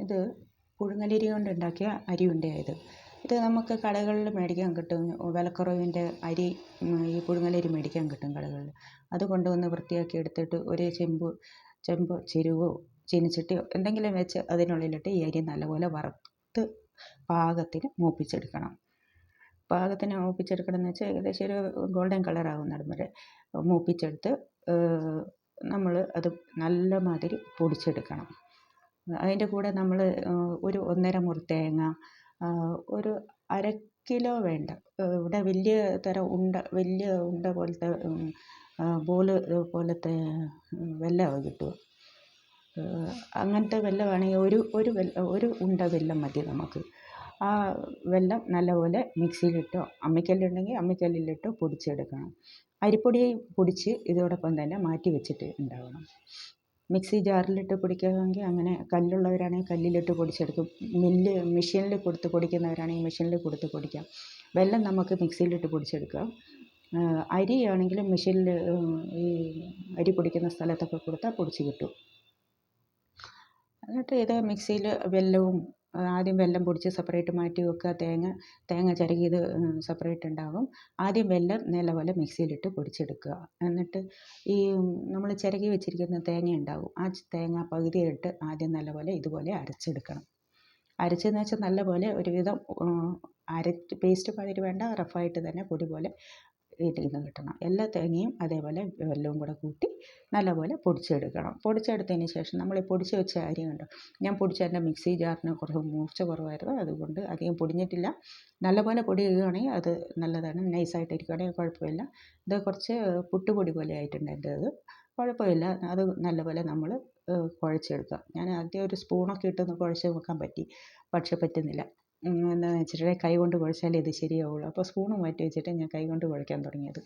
ഇത് പുഴുങ്ങലരി കൊണ്ടുണ്ടാക്കിയ അരി ഉണ്ടയായത് ഇത് നമുക്ക് കടകളിൽ മേടിക്കാൻ കിട്ടും. വിലക്കുറവിന്റെ അരി ഈ പുഴുങ്ങലരി മേടിക്കാൻ കിട്ടും കടകളിൽ. അത് കൊണ്ടുവന്ന് വൃത്തിയാക്കി എടുത്തിട്ട് ഒരു ചെമ്പ് ചെമ്പോ ചെരുവോ ചീനച്ചട്ടിയോ എന്തെങ്കിലും വെച്ച് അതിനുള്ളിലിട്ട് ഈ അരി നല്ലപോലെ വറുത്ത് പാകത്തിന് മൂപ്പിച്ചെടുക്കണം. പാകത്തിന് മൂപ്പിച്ചെടുക്കണം എന്ന് വെച്ചാൽ ഏകദേശം ഒരു ഗോൾഡൻ കളർ ആകുന്നിടം വരെ മൂപ്പിച്ചെടുത്ത് നമ്മൾ അത് നല്ല മാതിരി പൊടിച്ചെടുക്കണം. അതിന്റെ കൂടെ നമ്മൾ ഒരു ഒന്നര മുറി തേങ്ങ ഒരു അര കിലോ വേണ്ട. ഇവിടെ വലിയ തരം ഉണ്ട വലിയ ഉണ്ട പോലത്തെ ബോൾ പോലത്തെ വെല്ലമാണ് കിട്ടുക അങ്ങനത്തെ വെല്ലമാണെങ്കിൽ ഒരു ഒരു ഒരു ഉണ്ട വെല്ലം മതി നമുക്ക്. ആ വെല്ലം നല്ലപോലെ മിക്സിയിലിട്ടോ അമ്മിക്കല്ലുണ്ടെങ്കിൽ അമ്മിക്കല്ലിലിട്ടോ പൊടിച്ചെടുക്കണം. അരിപ്പൊടി പൊടിച്ച് ഇതോടൊപ്പം തന്നെ മാറ്റി വെച്ചിട്ട് ഉണ്ടാവണം. മിക്സി ജാറിലിട്ട് പൊടിക്കുകയാണെങ്കിൽ അങ്ങനെ കല്ലുള്ളവരാണെങ്കിൽ കല്ലിലിട്ട് പൊടിച്ചെടുക്കും. മില്ല് മെഷീനിൽ കൊടുത്ത് പൊടിക്കുന്നവരാണെങ്കിൽ മെഷീനിൽ കൊടുത്ത് പൊടിക്കാം. വെല്ലം നമുക്ക് മിക്സിയിലിട്ട് പൊടിച്ചെടുക്കാം. അരിയാണെങ്കിലും മെഷീനിൽ ഈ അരി പൊടിക്കുന്ന സ്ഥലത്തൊക്കെ കൊടുത്താൽ പൊടിച്ച് കിട്ടും. എന്നിട്ട് ഇത് മിക്സിയിൽ വെല്ലവും ആദ്യം വെല്ലം പൊടിച്ച് സെപ്പറേറ്റ് മാറ്റി വെക്കുക. തേങ്ങ തേങ്ങ ചിരകിയത് സെപ്പറേറ്റ് ഉണ്ടാകും ആദ്യം വെല്ലം നല്ലപോലെ മിക്സിയിലിട്ട് പൊടിച്ചെടുക്കുക. എന്നിട്ട് ഈ നമ്മൾ ചിരകി വെച്ചിരിക്കുന്ന തേങ്ങ ഉണ്ടാകും ആ തേങ്ങ പകുതിയിട്ട് ആദ്യം നല്ലപോലെ ഇതുപോലെ അരച്ചെടുക്കണം. അരച്ചെന്ന് വെച്ചാൽ നല്ലപോലെ ഒരുവിധം അര പേസ്റ്റ് മാതിരി വേണ്ട റഫായിട്ട് തന്നെ പൊടി പോലെ ഇതിൽ നിന്ന് കിട്ടണം. എല്ലാ തേങ്ങയും അതേപോലെ എല്ലാം കൂടെ കൂട്ടി നല്ലപോലെ പൊടിച്ചെടുക്കണം. പൊടിച്ചെടുത്തതിന് ശേഷം നമ്മൾ ഈ പൊടിച്ച് വെച്ച അരി കണ്ടോ? ഞാൻ പൊടിച്ച എന്റെ മിക്സി ജാറിന് കുറച്ച് മൂർച്ച കുറവായിരുന്നു. അതുകൊണ്ട് അധികം പൊടിഞ്ഞിട്ടില്ല. നല്ലപോലെ പൊടി ഇടുകയാണെങ്കിൽ അത് നല്ലതാണ്. നൈസായിട്ട് ഇരിക്കുകയാണെങ്കിൽ കുഴപ്പമില്ല. ഇത് കുറച്ച് പുട്ടുപൊടി പോലെ ആയിട്ടുണ്ട് എന്റെ അത് കുഴപ്പമില്ല. അത് നല്ലപോലെ നമ്മൾ കുഴച്ചെടുക്കുക. ഞാൻ ആദ്യം ഒരു സ്പൂണൊക്കെ ഇട്ടൊന്ന് കുഴച്ച് നോക്കാൻ പറ്റി. പക്ഷെ പറ്റുന്നില്ല. എന്താണെന്ന് വെച്ചിട്ടുണ്ടെങ്കിൽ കൈ കൊണ്ട് കുഴച്ചാലേ ഇത് ശരിയാവുള്ളൂ. അപ്പോൾ സ്പൂണ് മാറ്റി വെച്ചിട്ട് ഞാൻ കൈ കൊണ്ട് കുഴക്കാൻ തുടങ്ങിയത്.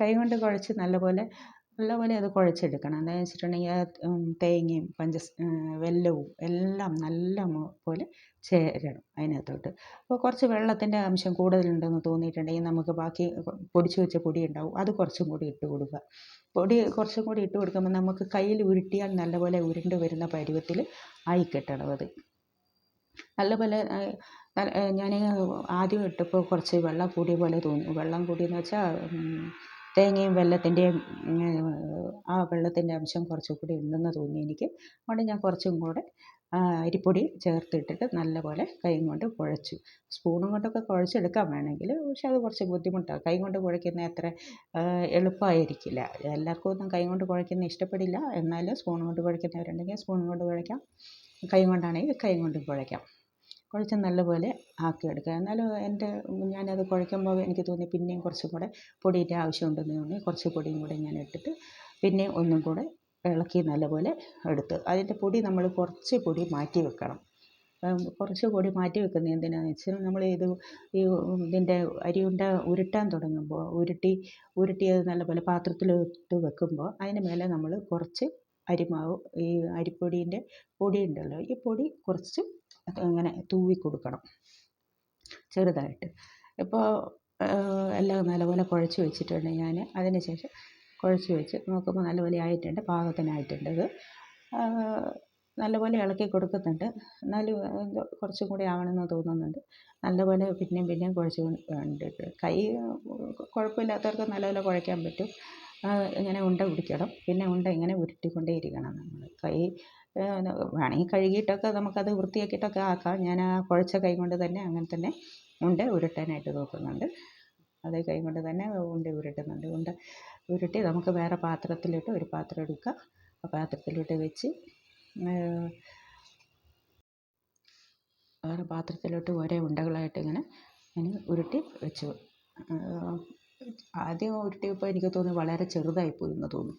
കൈ കൊണ്ട് കുഴച്ച് നല്ലപോലെ നല്ലപോലെ അത് കുഴച്ചെടുക്കണം. എന്താണെന്ന് വെച്ചിട്ടുണ്ടെങ്കിൽ ആ തേങ്ങയും പഞ്ച വെല്ലവും എല്ലാം നല്ല പോലെ ചേരണം അതിനകത്തോട്ട്. അപ്പോൾ കുറച്ച് വെള്ളത്തിന്റെ അംശം കൂടുതലുണ്ടെന്ന് തോന്നിയിട്ടുണ്ടെങ്കിൽ നമുക്ക് ബാക്കി പൊടിച്ച് വെച്ച പൊടി ഉണ്ടാവും അത് കുറച്ചും കൂടി ഇട്ട് കൊടുക്കുക. പൊടി കുറച്ചും കൂടി ഇട്ട് കൊടുക്കുമ്പോൾ നമുക്ക് കയ്യിൽ ഉരുട്ടിയാൽ നല്ലപോലെ ഉരുണ്ട് വരുന്ന പരുവത്തിൽ ആയി കിട്ടണം അത്. നല്ലപോലെ ഞാൻ ആദ്യം ഇട്ടപ്പോൾ കുറച്ച് വെള്ളം കൂടിയ പോലെ തോന്നി. വെള്ളം കൂടിയെന്ന് വെച്ചാൽ തേങ്ങയും വെല്ലത്തിന്റെയും ആ വെള്ളത്തിന്റെ അംശം കുറച്ചും കൂടി ഉണ്ടെന്ന് തോന്നി എനിക്ക്. അതുകൊണ്ട് ഞാൻ കുറച്ചും കൂടെ അരിപ്പൊടി ചേർത്തിട്ടിട്ട് നല്ലപോലെ കൈ കൊണ്ട് കുഴച്ചു. സ്പൂണും കൊണ്ടൊക്കെ കുഴച്ചെടുക്കാം വേണമെങ്കിൽ പക്ഷെ അത് കുറച്ച് ബുദ്ധിമുട്ടാണ് കൈ കൊണ്ട് കുഴയ്ക്കുന്നത് അത്ര എളുപ്പമായിരിക്കില്ല എല്ലാവർക്കും ഒന്നും കൈ കൊണ്ട് കുഴയ്ക്കുന്നത് ഇഷ്ടപ്പെടില്ല. എന്നാലും സ്പൂൺ കൊണ്ട് കുഴയ്ക്കുന്നവരുണ്ടെങ്കിൽ സ്പൂൺ കൊണ്ട് കുഴയ്ക്കാം. കൈ കൊണ്ടാണെങ്കിൽ കൈ കൊണ്ട് കുഴയ്ക്കാം. കുഴച്ച് നല്ലപോലെ ആക്കിയെടുക്കുക. എന്നാലും എന്റെ ഞാനത് കുഴയ്ക്കുമ്പോൾ എനിക്ക് തോന്നി പിന്നെയും കുറച്ചും കൂടെ പൊടിയുടെ ആവശ്യമുണ്ടെന്ന് തോന്നി. കുറച്ച് പൊടിയും കൂടെ ഞാൻ ഇട്ടിട്ട് പിന്നെ ഒന്നും കൂടെ ഇളക്കി നല്ലപോലെ എടുത്ത് അതിന്റെ പൊടി നമ്മൾ കുറച്ച് പൊടി മാറ്റി വെക്കണം. കുറച്ച് പൊടി മാറ്റി വെക്കുന്നത് എന്തിനാണെന്ന് വെച്ചാൽ നമ്മൾ ഇത് ഈ ഇതിന്റെ അരിയുണ്ട ഉരുട്ടാൻ തുടങ്ങുമ്പോൾ ഉരുട്ടി ഉരുട്ടി അത് നല്ലപോലെ പാത്രത്തിലിട്ട് വെക്കുമ്പോൾ അതിന് മേലെ നമ്മൾ കുറച്ച് അരിമാവ് ഈ അരിപ്പൊടീന്റെ പൊടി ഉണ്ടല്ലോ ഈ പൊടി കുറച്ച് ഇങ്ങനെ തൂവി കൊടുക്കണം ചെറുതായിട്ട് ഇപ്പോൾ എല്ലാം നല്ലപോലെ കുഴച്ച് വെച്ചിട്ടുണ്ട് ഞാൻ. അതിന് ശേഷം കുഴച്ച് വെച്ച് നോക്കുമ്പോൾ നല്ലപോലെ ആയിട്ടുണ്ട് പാകത്തിനായിട്ടുണ്ട് നല്ലപോലെ ഇളക്കി കൊടുക്കുന്നുണ്ട്. എന്നാലും കുറച്ചും കൂടി ആവണമെന്ന് തോന്നുന്നുണ്ട്. നല്ലപോലെ പിന്നെയും പിന്നെയും കുഴച്ച് കൊണ്ടിട്ട് കൈ കുഴപ്പമില്ലാത്തവർക്ക് നല്ലപോലെ കുഴയ്ക്കാൻ പറ്റും. ഇങ്ങനെ ഉണ്ട പിടിക്കണം. പിന്നെ ഉണ്ട ഇങ്ങനെ ഉരുട്ടിക്കൊണ്ടേ ഇരിക്കണം നമ്മൾ കൈ വേണമെങ്കിൽ കഴുകിയിട്ടൊക്കെ നമുക്കത് വൃത്തിയാക്കിയിട്ടൊക്കെ ആക്കാം. ഞാൻ ആ കുഴച്ച കൈ കൊണ്ട് തന്നെ അങ്ങനെ തന്നെ ഉണ്ട ഉരുട്ടാനായിട്ട് നോക്കുന്നുണ്ട്. അത് കൈ കൊണ്ട് തന്നെ ഉണ്ട ഉരുട്ടുന്നുണ്ട്. ഉണ്ട ഉരുട്ടി നമുക്ക് വേറെ പാത്രത്തിലിട്ട് ഒരു പാത്രം എടുക്കുക ആ പാത്രത്തിലിട്ട് വെച്ച് വേറെ പാത്രത്തിലോട്ട് ഓരോ ഉണ്ടകളായിട്ട് ഇങ്ങനെ ഞാൻ ഉരുട്ടി വെച്ചു. ആദ്യം ഉരുട്ടിയപ്പോൾ എനിക്ക് തോന്നി വളരെ ചെറുതായിപ്പോയി എന്ന് തോന്നി.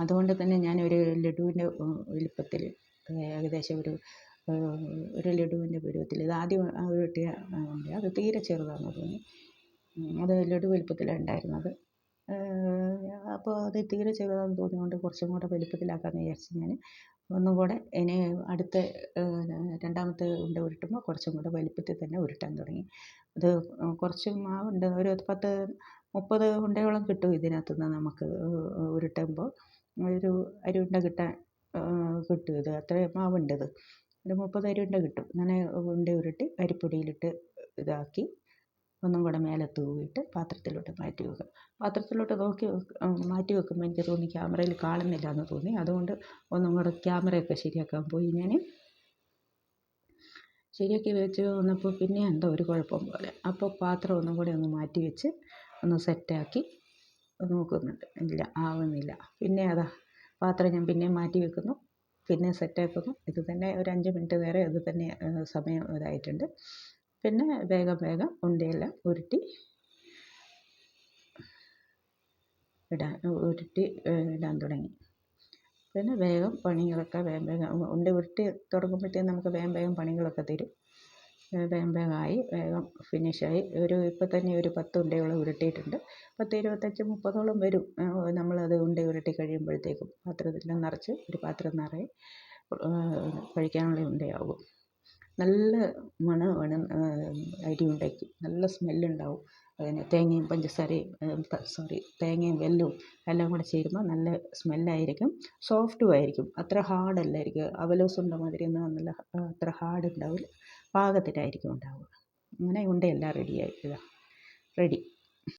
അതുകൊണ്ട് തന്നെ ഞാൻ ഒരു ലഡുവിന്റെ വലിപ്പത്തിൽ ഏകദേശം ഒരു ഒരു ലഡുവിന്റെ പരുവത്തിൽ ഇത് ആദ്യം ഉരുട്ടിയ അത് തീരെ ചെറുതാണെന്ന് തോന്നി. അത് ലഡു വലിപ്പത്തിലാണ് ഉണ്ടായിരുന്നത്. അപ്പോൾ അത് തീരെ ചെറുതാണെന്ന് തോന്നിയതുകൊണ്ട് കുറച്ചും കൂടെ വലിപ്പത്തിലാക്കാമെന്ന് വിചാരിച്ച് ഞാൻ ഒന്നും കൂടെ ഇനി അടുത്ത രണ്ടാമത്തെ ഉണ്ട ഉരുട്ടുമ്പോൾ കുറച്ചും കൂടെ വലിപ്പത്തിൽ തന്നെ ഉരുട്ടാൻ തുടങ്ങി. അത് കുറച്ച് മാവുണ്ട്. ഒരു പത്ത് മുപ്പത് ഉണ്ടയോളം കിട്ടും ഇതിനകത്തു നിന്ന് നമുക്ക് ഉരുട്ടുമ്പോൾ. ഒരു അരി ഉണ്ട കിട്ടാൻ കിട്ടും ഇത്. അത്രയും മാവുണ്ട് ഇത്. ഒരു മുപ്പത് ഉരുണ്ട കിട്ടും. അങ്ങനെ ഉണ്ട ഉരുട്ടി അരിപ്പൊടിയിലിട്ട് ഇതാക്കി ഒന്നും കൂടെ മേലെ തൂവിയിട്ട് പാത്രത്തിലോട്ട് മാറ്റി വെക്കും. പാത്രത്തിലോട്ട് നോക്കി മാറ്റി വെക്കുമ്പോൾ എനിക്ക് തോന്നി ക്യാമറയിൽ കാണുന്നില്ല എന്ന് തോന്നി. അതുകൊണ്ട് ഒന്നും കൂടെ ക്യാമറയൊക്കെ ശരിയാക്കാൻ പോയി ഞാൻ ശരിയാക്കി വെച്ച് വന്നപ്പോൾ പിന്നെ എന്തോ ഒരു കുഴപ്പം പോലെ. അപ്പോൾ പാത്രം ഒന്നും കൂടെ ഒന്ന് മാറ്റി വെച്ച് ഒന്ന് സെറ്റാക്കി നോക്കുന്നുണ്ട്. ഇല്ല ആവുന്നില്ല. പിന്നെ അതാ പാത്രം ഞാൻ പിന്നെയും മാറ്റി വെക്കുന്നു. പിന്നെ സെറ്റാക്കുന്നു. ഇത് തന്നെ ഒരു അഞ്ച് മിനിറ്റ് നേരം ഇത് തന്നെ സമയം ഇതായിട്ടുണ്ട്. പിന്നെ വേഗം വേഗം ഉണ്ടയെല്ലാം ഉരുട്ടി ഇടാൻ ഉരുട്ടി ഇടാൻ തുടങ്ങി. പിന്നെ വേഗം പണികളൊക്കെ വേഗം വേഗം ഉണ്ട ഉരുട്ടി തുടങ്ങുമ്പോഴത്തേക്കും നമുക്ക് വേഗം വേഗം പണികളൊക്കെ തരും. വേഗം വേഗമായി വേഗം ഫിനിഷായി ഒരു ഇപ്പം തന്നെ ഒരു പത്ത് ഉണ്ടയോളം ഉരുട്ടിയിട്ടുണ്ട്. പത്ത് ഇരുപത്തഞ്ച് മുപ്പതോളം വരും. നമ്മളത് ഉണ്ട ഉരുട്ടി കഴിയുമ്പോഴത്തേക്കും പാത്രത്തിൽ നിറച്ച് ഒരു പാത്രം നിറയെ കഴിക്കാനുള്ള ഉണ്ടയാകും. നല്ല മണമാണ് അരി ഉണ്ടയ്ക്ക് നല്ല സ്മെല്ലുണ്ടാവും അതിന് തേങ്ങയും പഞ്ചസാരയും സോറി തേങ്ങയും വെല്ലവും എല്ലാം കൂടെ ചേരുമ്പോൾ നല്ല സ്മെല്ലായിരിക്കും. സോഫ്റ്റും ആയിരിക്കും. അത്ര ഹാർഡ് അല്ലായിരിക്കും അവലോസ് ഉണ്ട മാതിരിയൊന്നും നല്ല അത്ര ഹാർഡ് ഉണ്ടാവില്ല പാകത്തിനായിരിക്കും ഉണ്ടാവുക. അങ്ങനെ ഉണ്ടയെല്ലാം റെഡിയായി ഇതാ. റെഡി